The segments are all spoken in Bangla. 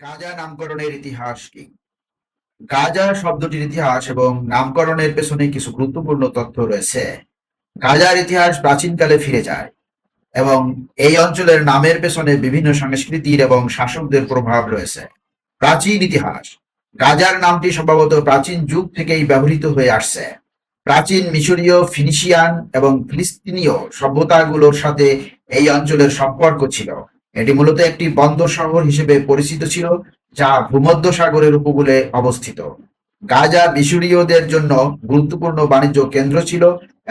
গাজা নামকরণের ইতিহাস কি? গাজা শব্দটির ইতিহাস এবং নামকরণের পেছনে কিছু গুরুত্বপূর্ণ তথ্য রয়েছে। গাজার ইতিহাস প্রাচীনকালে ফিরে যায় এবং এই অঞ্চলের নামের পেছনে বিভিন্ন সংস্কৃতির এবং শাসকদের প্রভাব রয়েছে। প্রাচীন ইতিহাস, গাজার নামটি সম্ভবত প্রাচীন যুগ থেকেই ব্যবহৃত হয়ে আসছে। প্রাচীন মিশরীয়, ফিনিশিয়ান এবং ফিলিস্তিনীয় সভ্যতাগুলোর সাথে এই অঞ্চলের সম্পর্ক ছিল। এটি মূলত একটি বন্দর শহর হিসেবে পরিচিত ছিল, যা ভূমধ্য সাগরের উপকূলে অবস্থিত। গাজা মিশরীয়দের জন্য গুরুত্বপূর্ণ বাণিজ্য কেন্দ্র ছিল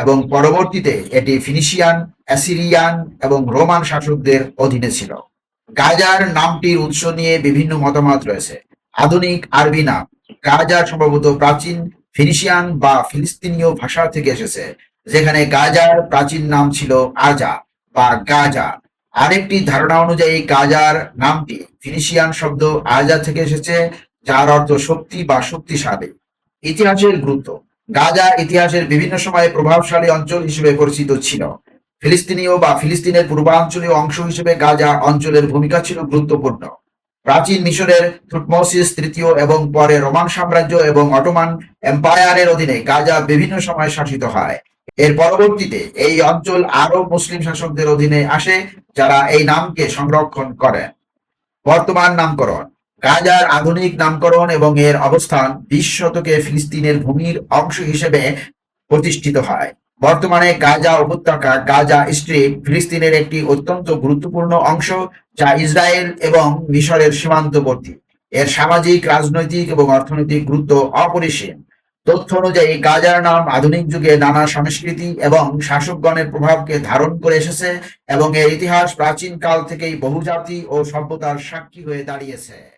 এবং পরবর্তীতে এটি ফিনিশিয়ান, অ্যাসিরিয়ান এবং রোমান শাসকদের অধীনে ছিল। গাজার নামটির উৎস নিয়ে বিভিন্ন মতামত রয়েছে। আধুনিক আরবি নাম গাজা সম্ভবত প্রাচীন ফিনিশিয়ান বা ফিলিস্তিনীয় ভাষা থেকে এসেছে, যেখানে গাজার প্রাচীন নাম ছিল আজা বা গাজা। আরেকটি ধারণা অনুযায়ী গাজার নামটি ফিনিশিয়ান শব্দ আজা থেকে এসেছে, যার অর্থ শক্তি বা শক্তিশালী। ইতিহাসের গুরুত্ব। গাজা ইতিহাসের বিভিন্ন সময়ে প্রভাবশালী অঞ্চল হিসেবে পরিচিত ছিল। ফিলিস্তিনীয় বা ফিলিস্তিনের পূর্বাঞ্চলীয় অংশ হিসেবে গাজা অঞ্চলের ভূমিকা ছিল গুরুত্বপূর্ণ। প্রাচীন মিশরের থুটমোসিস তৃতীয় এবং পরে রোমান সাম্রাজ্য এবং অটোমান এম্পায়ারের অধীনে গাজা বিভিন্ন সময় শাসিত হয়। এর পরবর্তীতে এই অঞ্চল আরব মুসলিম শাসকদের অধীনে আসে যারা এই নামকে সংরক্ষণ করেন বর্তমান নামকরণ, গাজার আধুনিক নামকরণ এবং এর অবস্থান বিশ শতকে ফিলিস্তিনের ভূমির অংশ হিসেবে প্রতিষ্ঠিত হয়। বর্তমানে গাজা উপত্যকা, গাজা স্ট্রিপ ফিলিস্তিনের একটি অত্যন্ত গুরুত্বপূর্ণ অংশ যা ইসরায়েল এবং মিশরের সীমান্তবর্তী। এর সামাজিক, রাজনৈতিক এবং অর্থনৈতিক গুরুত্ব অপরিসীম। তথ্য অনুযায়ী গাজার নাম আধুনিক যুগে নানা সংস্কৃতি এবং শাসকগণের প্রভাবকে ধারণ করে এসেছে এবং এর ইতিহাস প্রাচীন কাল থেকেই বহুজাতি ও সভ্যতার সাক্ষী হয়ে দাঁড়িয়েছে।